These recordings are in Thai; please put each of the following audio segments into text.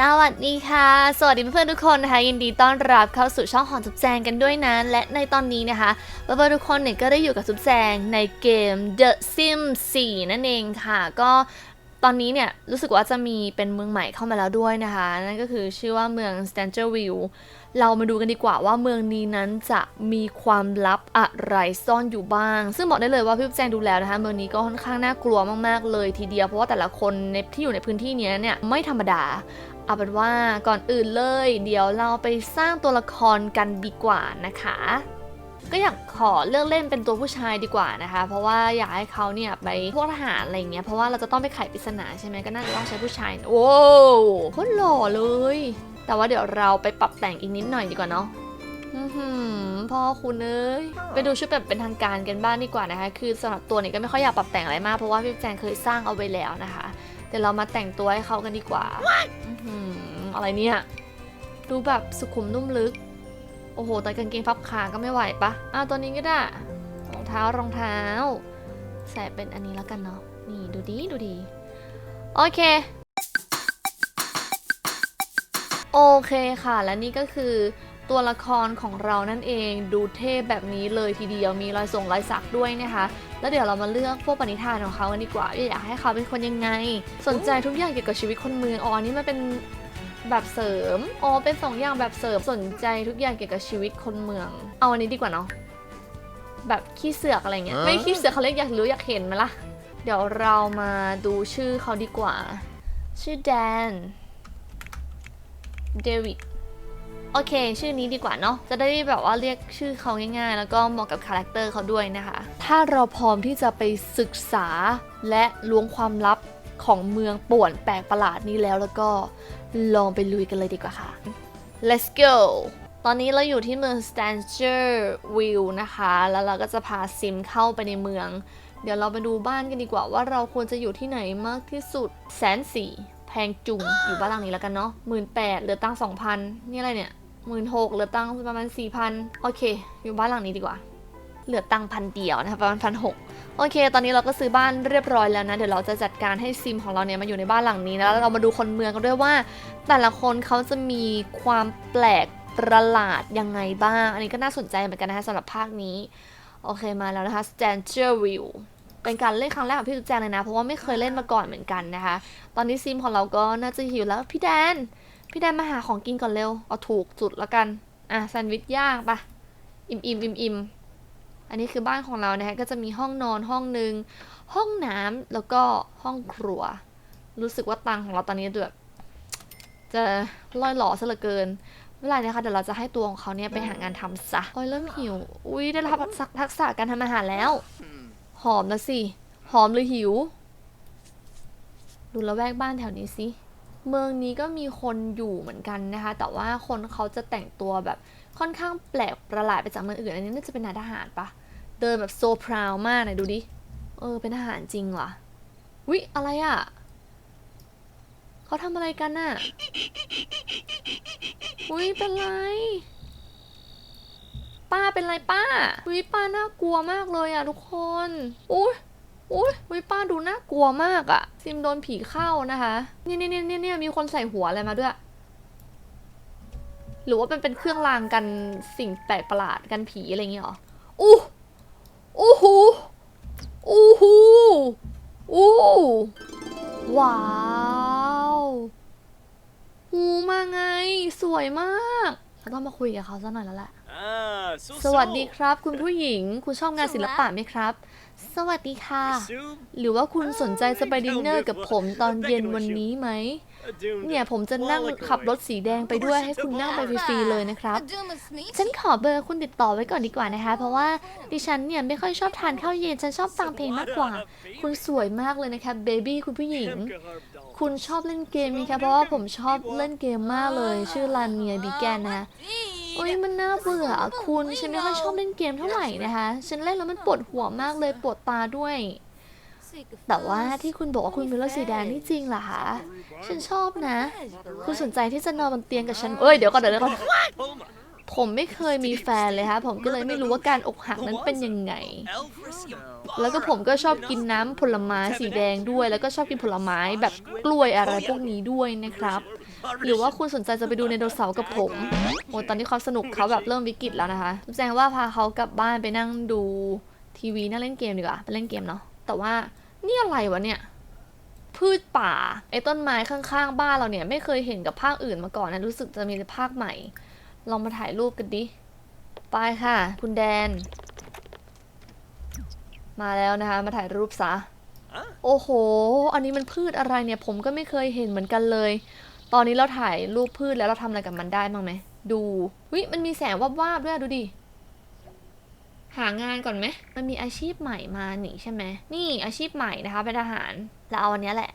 สวัสดีค่ะ สวัสดีเพื่อนๆทุกคนนะคะ ยินดีต้อนรับเข้าสู่ช่องของจุ๊บแจงกันด้วยนะและในตอนนี้นะคะเพื่อนๆทุกคนเนี่ยก็ได้อยู่กับจุ๊บแจงในเกม The Sims 4 นั่นเองค่ะ ก็ตอนนี้เนี่ยรู้สึกว่าจะมีเป็นเมืองใหม่เข้ามาแล้วด้วยนะคะ นั่นก็คือชื่อว่าเมือง s t a n g e r v i l l e เรามาดูกันดีกว่าว่าเมืองนี้นั้นจะมีความลับอะไรซ่อนอยู่บ้าง ซึ่งบอกได้เลยว่าพี่แจงดูแล้วนะคะ เมืองนี้ก็ค่อนข้างน่ากลัวมากๆเลยทีเดียวเพราะว่าแต่ละคนในที่อยู่ในพื้นที่นี้เนี่ยไม่ธรรมดาเอาเป็นว่าก่อนอื่นเลย เดี๋ยวเราไปสร้างตัวละครกันดีกว่านะคะ ก็อยากขอเลือกเล่นเป็นตัวผู้ชายดีกว่านะคะ เพราะว่าอยากให้เขาเนี่ยไปพวกทหารอะไรเงี้ยเพราะว่าเราจะต้องไปไขปริศนาใช่ไหมก็น่าจะต้องใช้ผู้ชายโอ้โคตรหล่อเลย แต่ว่าเดี๋ยวเราไปปรับแต่งอีกนิดหน่อยดีกว่าเนาะอื้อหือพ่อคุณเอ้ยไปดูชุดแบบเป็นทางการกันบ้างดีกว่านะคะ คือสำหรับตัวนี้ก็ไม่ค่อยอยากปรับแต่งอะไรมาก เพราะว่าพี่แจงเคยสร้างเอาไว้แล้วนะคะเดี๋ยวเรามาแต่งตัวให้เขากันดีกว่าอื้อหืออะไรเนี่ยดูแบบสุขุมนุ่มลึก โอ้โหแต่กางเกงพับขาก็ไม่ไหวปะอ้าวตัวนี้ก็ได้รองเท้ารองเท้า ใส่เป็นอันนี้แล้วกันเนาะนี่ดูดีดูดี โอเค โอเคค่ะ และนี่ก็คือตัวละครของเรานั่นเองดูเท่แบบนี้เลยทีเดียวมีรอยส่งรอยสักด้วยนะคะ แล้วเดี๋ยวเรามาเลือกพวกปณิธานของเขากันดีกว่าว่าอยากให้เขาเป็นคนยังไง สนใจทุกอย่างเกี่ยวกับชีวิตคนเมืองอ๋ออันนี่มันเป็นแบบเสริมอ๋อเป็นสองอย่างแบบเสริมสนใจทุกอย่างเกี่ยวกับชีวิตคนเมือง เอาอันนี้ดีกว่าเนาะแบบขี้เสือกอะไรเงี้ยฮะไม่ขี้เสือกเขาเรียกอยากรู้อยากเห็นไหมล่ะ เดี๋ยวเรามาดูชื่อเขาดีกว่า ชื่อแดน เดวิดโอเค ชื่อนี้ดีกว่าเนาะ จะได้แบบว่าเรียกชื่อเขาง่ายๆ แล้วก็เหมาะกับคาแรคเตอร์เขาด้วยนะคะ ถ้าเราพร้อมที่จะไปศึกษาและล้วงความลับของเมืองป่วนแปลกประหลาดนี้แล้วแล้วก็ลองไปลุยกันเลยดีกว่าค่ะ let's go ตอนนี้เราอยู่ที่เมือง Stanger View นะคะ แล้วเราก็จะพาซิมเข้าไปในเมือง เดี๋ยวเราไปดูบ้านกันดีกว่าว่าเราควรจะอยู่ที่ไหนมากที่สุดแสนสี่ พงจุงอยู่บ้านหลังนี้แล้วกันเนาะหมื่นแปดเหลือตังสองพันนี่อะไรเนี่ยหมื่นหกเหลือตังประมาณสี่พันโอเค อยู่บ้านหลังนี้ดีกว่า เหลือตังพันเดียวนะคะประมาณพันหกโอเค ตอนนี้เราก็ซื้อบ้านเรียบร้อยแล้วนะ เดี๋ยวเราจะจัดการให้ซิมของเราเนี่ยมาอยู่ในบ้านหลังนี้นะแล้วเรามาดูคนเมืองกันด้วยว่า แต่ละคนเขาจะมีความแปลกประหลาดยังไงบ้าง อันนี้ก็น่าสนใจเหมือนกันนะคะสำหรับภาคนี้ โอเคมาแล้วนะคะ Stanger View เป็นการเล่นครั้งแรกของพี่ตุ๊กแจงเลยนะ เพราะว่าไม่เคยเล่นมาก่อนเหมือนกันนะคะ ตอนนี้ซิมของเราก็น่าจะหิวแล้วพี่แดน พี่แดนมาหาของกินก่อนเร็ว เอาถูกจุดแล้วกัน อะแซนด์วิชย่างปะอิ่มอิ่มอิ่มอิ่มอันนี้คือบ้านของเรานะคะก็จะมีห้องนอนห้องหนึ่งห้องน้ำแล้วก็ห้องครัว รู้สึกว่าตังของเราตอนนี้แบบจะล่อยหล่อซะเหลือเกินไม่เป็นไรนะคะเดี๋ยวเราจะให้ตัวของเขาเนี่ยไปหางานทำซะโอ้ยเริ่มหิว อุ้ยได้รับทักษะการทำอาหารแล้ว หอมนะสิ หอมหรือหิว ดูละแวกบ้านแถวนี้สิ เมืองนี้ก็มีคนอยู่เหมือนกันนะคะ แต่ว่าคนเขาจะแต่งตัวแบบค่อนข้างแปลกประหลาดไปจากเมืองอื่น อันนี้น่าจะเป็นนายทหารปะ เดินแบบโซพราวมากน่อยดูดิ เออ เป็นทหารจริงว่ะวิอะไรอะ่ะเขาทำอะไรกันน่ะอุ้ยเป็นไร ป้าเป็นไรป้าอุ้ยป้าน่ากลัวมากเลยอะทุกคนอุ้ยอุ้ยอุ้ยป้าดูน่ากลัวมากอะ ซิมโดนผีเข้านะคะนี่ยเนี่นี่นี่มีคนใส่หัวอะไรมาด้วย หรือว่าเป็นเป็นเครื่องรางกันสิ่งแปลกประหลาดกันผีอะไรอย่างเงี้ยเหรออู้อู้หูอู้หูอู้ว้าวหูมาไง สวยมากเราต้องมาคุยกับเขาสักหน่อยแล้วแหละ สวัสดีครับ คุณผู้หญิง คุณชอบงานศิลปะไหมครับ สวัสดีค่ะ หรือว่าคุณสนใจจะไปดินเนอร์กับผมตอนเย็นวันนี้ไหม เนี่ยผมจะนั่งขับรถสีแดงไปด้วยให้คุณนั่งไปฟรีๆเลยนะครับ ฉันขอเบอร์คุณติดต่อไว้ก่อนดีกว่านะคะ เพราะว่าดิฉันเนี่ยไม่ค่อยชอบทานข้าวเย็น ฉันชอบฟังเพลงมากกว่า คุณสวยมากเลยนะคะเบบี้คุณผู้หญิง คุณชอบเล่นเกมไหมคะ เพราะว่าผมชอบเล่นเกมมากเลย ชื่อลานเมียบีแกนนะ โอ้ยมันน่าเบื่อคุณฉันไม่ค่อยชอบเล่นเกมเท่าไหร่นะคะฉันเล่นแล้วมันปวดหัวมากเลยปวดตาด้วย แต่ว่าที่คุณบอกว่าคุณมีรถสีแดงนี่จริงเหรอคะฉันชอบนะ คุณสนใจที่จะนอนบนเตียงกับฉันเอ้ยเดี๋ยวก่อนเดี๋ยวก่อนผมไม่เคยมีแฟนเลยคะผมก็เลยไม่รู้ว่าการอกหักนั้นเป็นยังไง แล้วก็ผมก็ชอบกินน้ำผลไม้สีแดงด้วย แล้วก็ชอบกินผลไม้แบบกล้วยอะไรพวกนี้ด้วยนะครับ หรือว่าคุณสนใจจะไปดูไดโนเสาร์กับผมโอ้ตอนนี้ความสนุกเขาแบบเริ่มวิกฤตแล้วนะคะแจ้งว่าพาเขากลับบ้านไปนั่งดูทีวีนั่งเล่นเกมดีกว่าไปเล่นเกมเนาะแต่ว่านี่อะไรวะเนี่ยพืชป่าไอ้ต้นไม้ข้างๆ บ้านเราเนี่ยไม่เคยเห็นกับภาคอื่นมาก่อนนะรู้สึกจะมีแต่ภาคใหม่ ลองมาถ่ายรูปกันดิไปค่ะ คุณแดน มาแล้วนะคะมาถ่ายรูปซะโอ้โห อันนี้มันพืชอะไรเนี่ย ผมก็ไม่เคยเห็นเหมือนกันเลย ตอนนี้เราถ่ายรูปพืชแล้วเราทำอะไรกับมันได้บ้างไหม ดูวิมันมีแสงวาบๆด้วยดูดิ หางานก่อนไหม มันมีอาชีพใหม่มาหนิใช่ไหม นี่อาชีพใหม่นะคะเป็นทหาร เราเอาอันนี้แหละ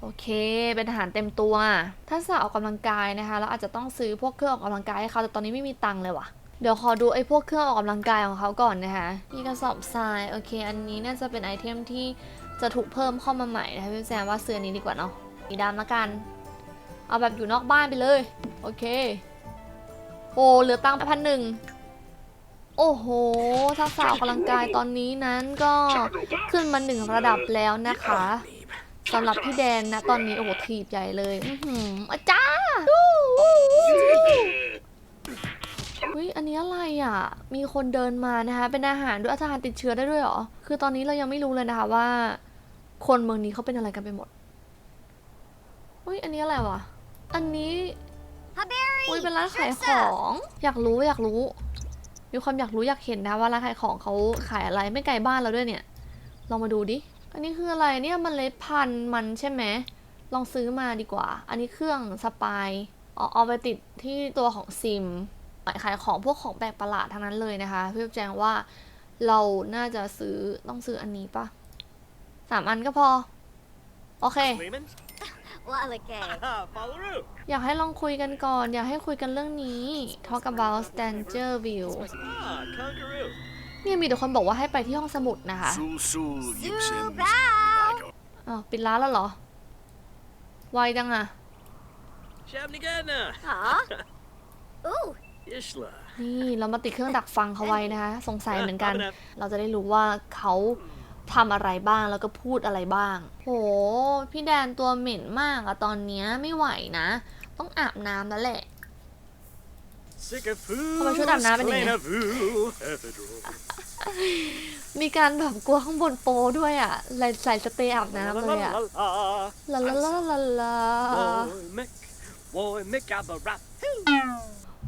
โอเค เป็นทหารเต็มตัว ถ้าสาวออกกำลังกายนะคะ เราอาจจะต้องซื้อพวกเครื่องออกกำลังกายให้เขาแต่ตอนนี้ไม่มีตังค์เลยว่ะเดี๋ยวขอดูไอ้พวกเครื่องออกกำลังกายของเขาก่อนนะคะ มีกระสอบทราย โอเค อันนี้น่าจะเป็นไอเทมที่จะถูกเพิ่มเข้ามาใหม่นะคะพี่แซมว่าซื้อนี้ดีกว่าเนาะ สีดำละกัน เอาแบบอยู่นอกบ้านไปเลย โอเค โอ้เหลือตังค์พันหนึ่งโอ้โห ถ้าสาวออกกำลังกายตอนนี้นั้นก็ขึ้นมาหนึ่งระดับแล้วนะคะสำหรับพี่แดนนะตอนนี้โอ้โหถีบใหญ่เลย อื้อหืออาจารย์อุ้ยอันนี้อะไรอะ มีคนเดินมานะคะ เป็นอาหารด้วยอาหารติดเชื้อได้ด้วยเหรอ คือตอนนี้เรายังไม่รู้เลยนะคะว่า คนเมืองนี้เขาเป็นอะไรกันไปหมด อุ้ยอันนี้อะไรวะ อันนี้ อุ้ยเป็นร้านขายของ อยากรู้อยากรู้ มีความอยากรู้อยากเห็นนะว่าร้านขายของเขาขายอะไรไม่ไกลบ้านเราด้วยเนี่ย ลองมาดูดิ อันนี้คืออะไรเนี่ยมันเล็ดพันธุ์มันใช่ไหม ลองซื้อมาดีกว่า อันนี้เครื่องสปายเอาเอาไปติดที่ตัวของซิมขายของพวกของแปลกประหลาดทั้งนั้นเลยนะคะ พี่แจงว่าเราน่าจะซื้อต้องซื้ออันนี้ปะสามอันก็พอ โอเค Lehman? Lalake. Follow อยากให้ลองคุยกันก่อน อยากให้คุยกันเรื่องนี้ talk about Stanger View Ah, Kangaroo. เนี่ยมีแต่คนบอกว่าให้ไปที่ห้องสมุดนะคะ Sul Gibson. Subao. อ้าวปิดร้านแล้วเหรอ ไวจังอะ Shabnigana. Huh? Ooh. Ishla. นี่เรามาติดเครื่องดักฟังเขาไว้นะคะ สงสัยเหมือนกัน เราจะได้รู้ว่าเขา ทำอะไรบ้างแล้วก็พูดอะไรบ้าง โห พี่แดนตัวเหม็นมากอะตอนเนี้ยไม่ไหวนะ ต้องอาบน้ำแล้วแหละ Sycophus. How about you down, Navin? Cleanavu. Ephedrul. มีการแบบกลัวข้างบนโปด้วยอะใส่ใส่สเตย์อาบน้ำเลยอะ La la la la. ลาลาลาลาลา Woy Mick. Woy Mick Aberrap.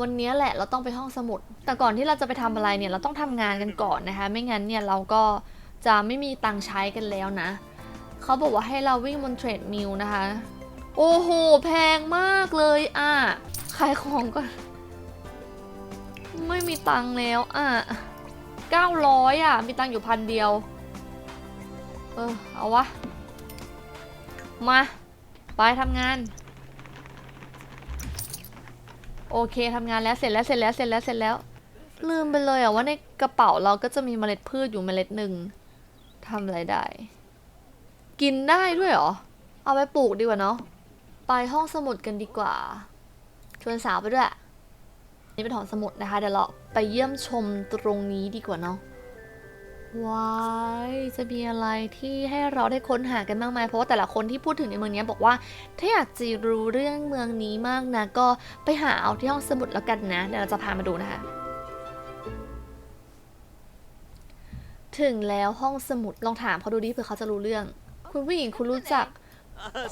วันนี้แหละเราต้องไปห้องสมุด แต่ก่อนที่เราจะไปทำอะไรเนี่ยเราต้องทำงานกันก่อนนะคะ ไม่งั้นเนี่ยเราก็ จะไม่มีตังค์ใช้กันแล้วนะ เขาบอกว่าให้เราวิ่งบนเทรดมิลนะคะ โอ้โห แพงมากเลยอะขายของก่อนไม่มีตังค์แล้วอะ900อะ มีตังค์อยู่พันเดียว เออ เอาวะ มา ไปทำงาน โอเคทำงานแล้วเสร็จแล้วเสร็จแล้วเสร็จแล้วเสร็จแล้ว ลืมไปเลยอะว่าในกระเป๋าเราก็จะมีเมล็ดพืชอยู่เมล็ดหนึ่ง ทำอะไรได้ กินได้ด้วยเหรอ เอาไปปลูกดีกว่าเนาะ ไปห้องสมุดกันดีกว่า ชวนสาวไปด้วย นี่เป็นหอสมุดนะคะ เดี๋ยวเราไปเยี่ยมชมตรงนี้ดีกว่าเนาะว้ายจะมีอะไรที่ให้เราได้ค้นหากันมากมายเพราะว่าแต่ละคนที่พูดถึงในเมืองนี้บอกว่า ถ้าอยากจะรู้เรื่องเมืองนี้มากนะ ก็ไปหาเอาที่ห้องสมุดแล้วกันนะ เดี๋ยวเราจะพามาดูนะคะ ถึงแล้วห้องสมุดลองถามเขาดูดิเผื่อเขาจะรู้เรื่อง คุณผู้หญิงคุณรู้จัก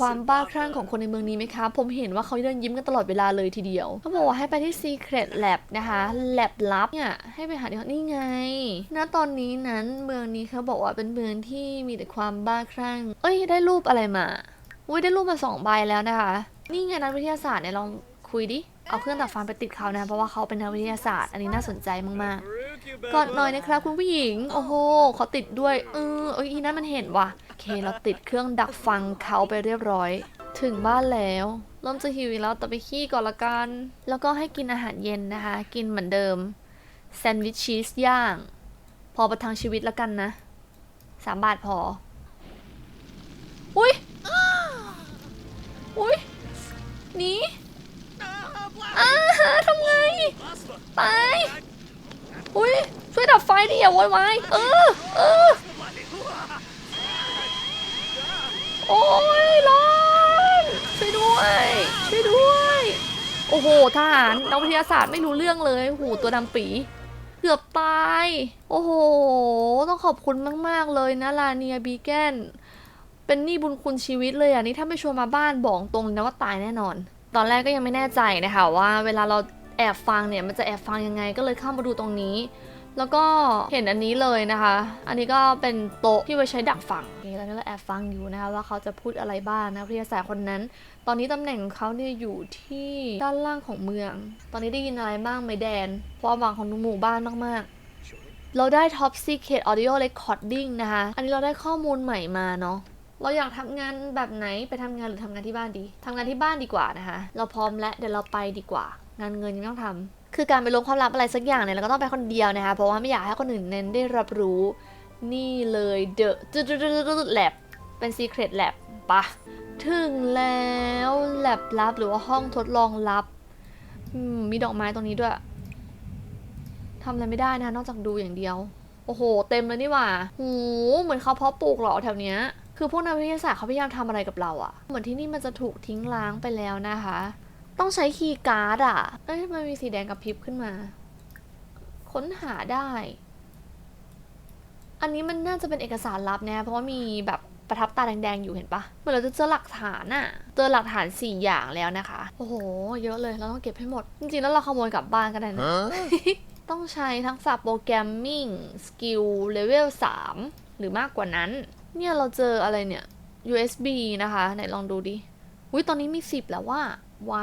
ความบ้าคลั่งของคนในเมืองนี้ไหมคะ ผมเห็นว่าเขาเดินยิ้มกันตลอดเวลาเลยทีเดียว เขาบอกว่าให้ไปที่ Secret Lab นะคะ Lab ลับเนี่ย ให้ไปหาที่ห้องนี่ไง ณ ตอนนี้นั้นเมืองนี้เขาบอกว่าเป็นเมืองที่มีแต่ความบ้าคลั่ง เอ้ย ได้รูปอะไรมา อุ้ยได้รูปมาสองใบแล้วนะคะ นี่ไงนักวิทยาศาสตร์เนี่ยลองคุยดิ เอาเครื่องดักฟังไปติดเขานะเพราะว่าเขาเป็นนักวิทยาศาสตร์ อันนี้น่าสนใจมากๆกดหน่อยนะครับคุณผู้หญิง โอ้โหเขาติดด้วยเออเอ้ยอีนั่นมันเห็นว่ะโอเคเราติดเครื่องดักฟังเขาไปเรียบร้อย ถึงบ้านแล้วเริ่มจะหิวอีกแล้วแต่ไปขี้ก่อนละกัน แล้วก็ให้กินอาหารเย็นนะคะ กินเหมือนเดิมแซนด์วิชชีสย่าง พอประทังชีวิตแล้วกันนะสามบาทพอ อุ้ยอุ้ยหนีอ้าทำไง ตายอุ้ยช่วยดับไฟดิอย่าโวยวายเออเออโอ้ยร้อนช่วยด้วยโอ้โหทหารนักวิทยาศาสตร์ไม่รู้เรื่องเลยโอ้โหตัวดำปี เกือบตาย โอ้โห ต้องขอบคุณมาก ๆ เลยนะลาเนียบีแกนเป็นหนี้บุญคุณชีวิตเลยอะนี่ถ้าไม่ชวนมาบ้านบอกตรงเลยนะว่าตายแน่นอน ตอนแรกก็ยังไม่แน่ใจนะคะว่าเวลาเรา แอบฟังเนี่ยมันจะแอบฟังยังไงก็เลยเข้ามาดูตรงนี้ แล้วก็เห็นอันนี้เลยนะคะ อันนี้ก็เป็นโต๊ะที่ไว้ใช้ดักฟังโอเคตอนนี้เราแอบฟังอยู่นะคะว่าเขาจะพูดอะไรบ้างนะวิทยาศาสตร์คนนั้น ตอนนี้ตำแหน่งของเขาเนี่ยอยู่ที่ด้านล่างของเมือง ตอนนี้ได้ยินอะไรบ้างไหมแดนความหวังของหมู่บ้านมากๆ เราได้ Top Secret Audio Recording นะคะ อันนี้เราได้ข้อมูลใหม่มาเนาะ เราอยากทำงานแบบไหนไปทำงานหรือทำงานที่บ้านดีทำงานที่บ้านดีกว่านะคะ เราพร้อมแล้วเดี๋ยวเราไปดีกว่า งานเงินยังต้องทำคือการไปลงความลับอะไรสักอย่างเนี่ยเราก็ต้องไปคนเดียวนะคะเพราะว่าไม่อยากให้คนอื่นเน้นได้รับรู้นี่เลย The Lab เป็น Secret Lab ปะถึงแล้วแลบลับหรือว่าห้องทดลองลับ มีดอกไม้ตรงนี้ด้วยทำอะไรไม่ได้นะนอกจากดูอย่างเดียว โอ้โห เต็มเลยนี่หว่า หู เหมือนเขาเพาะปลูกหรอแถวเนี้ย คือพวกนักวิทยาศาสตร์เขาพยายามทำอะไรกับเราอะเหมือนที่นี่มันจะถูกทิ้งล้างไปแล้วนะคะ ต้องใช้คีย์การ์ดอะเอ้ยทำไมมีสีแดงกับพริบขึ้นมา ค้นหาได้ อันนี้มันน่าจะเป็นเอกสารลับนะเพราะว่ามีแบบประทับตาแดงๆอยู่เห็นปะเหมือนเราจะเจอหลักฐานอะเจอหลักฐาน 4 อย่างแล้วนะคะ โอ้โห เยอะเลยเราต้องเก็บให้หมด จริงๆ แล้วเราขโมยกลับบ้านก็ได้นะ ต้องใช้ทักษะโปรแกรมมิ่งสกิลเลเวล3หรือมากกว่านั้น เนี่ยเราเจออะไรเนี่ย USB นะคะ ไหนลองดูดิอุ้ยตอนนี้มี 10 แล้วว่าไว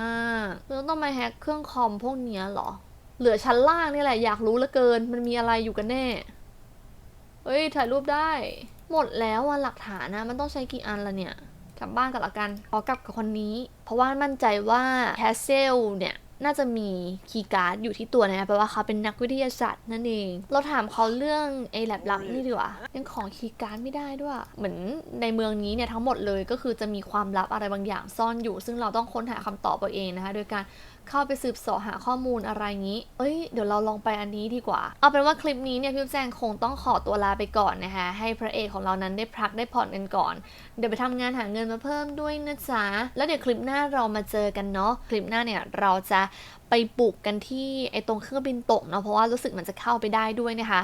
มากเราต้องมาแฮกเครื่องคอมพวกเนี้ยเหรอ เหลือชั้นล่างนี่แหละอยากรู้เหลือเกิน มันมีอะไรอยู่กันแน่ เฮ้ย ถ่ายรูปได้ หมดแล้วอะหลักฐานนะ มันต้องใช้กี่อันละเนี่ยกลับบ้านกับละกันขอกลับกับคนนี้ เพราะว่ามั่นใจว่าแคสเซลเนี่ย น่าจะมีคีย์การ์ดอยู่ที่ตัวนะแปลว่าเขาเป็นนักวิทยาศาสตร์นั่นเอง เราถามเขาเรื่องไอ้แลบลับนี่ดีกว่ายังขอคีย์การ์ดไม่ได้ด้วย เหมือนในเมืองนี้เนี่ยทั้งหมดเลยก็คือจะมีความลับอะไรบางอย่างซ่อนอยู่ ซึ่งเราต้องค้นหาคำตอบเอาเองนะคะโดยการ เข้าไปสืบสาะหาข้อมูลอะไรงี้ เอ้ย เดี๋ยวเราลองไปอันนี้ดีกว่า เอาเป็นว่าคลิปนี้เนี่ยพี่แจงคงต้องขอตัวลาไปก่อนนะคะ ให้พระเอกของเรานั้นได้พักได้ผ่อนกันก่อน เดี๋ยวไปทำงานหาเงินมาเพิ่มด้วยนะจ๊ะ แล้วเดี๋ยวคลิปหน้าเรามาเจอกันเนาะ คลิปหน้าเนี่ยเราจะไปบุกกันที่ไอ้ตรงเครื่องบินตกเนาะ เพราะว่ารู้สึกมันจะเข้าไปได้ด้วยนะคะ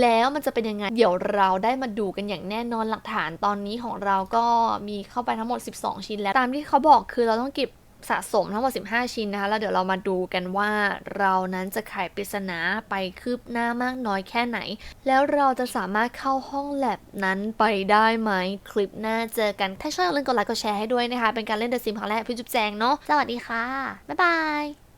แล้วมันจะเป็นยังไง เดี๋ยวเราได้มาดูกันอย่างแน่นอนหลักฐานตอนนี้ของเราก็มีเข้าไปทั้งหมด 12 ชิ้นแล้ว ตามที่เขาบอกคือเราต้องเก็บ สะสมทั้งหมด 15 ชิ้นนะคะ แล้วเดี๋ยวเรามาดูกันว่าเรานั้นจะไขปริศนาไปคืบหน้ามากน้อยแค่ไหน แล้วเราจะสามารถเข้าห้องแลบนั้นไปได้ไหม คลิปหน้าเจอกัน ถ้าชอบอย่าลืมกดไลค์กดแชร์ให้ด้วยนะคะ เป็นการเล่นเดอะซิมครั้งแรกพี่จุ๊บแจงเนาะ สวัสดีค่ะ บ๊ายบาย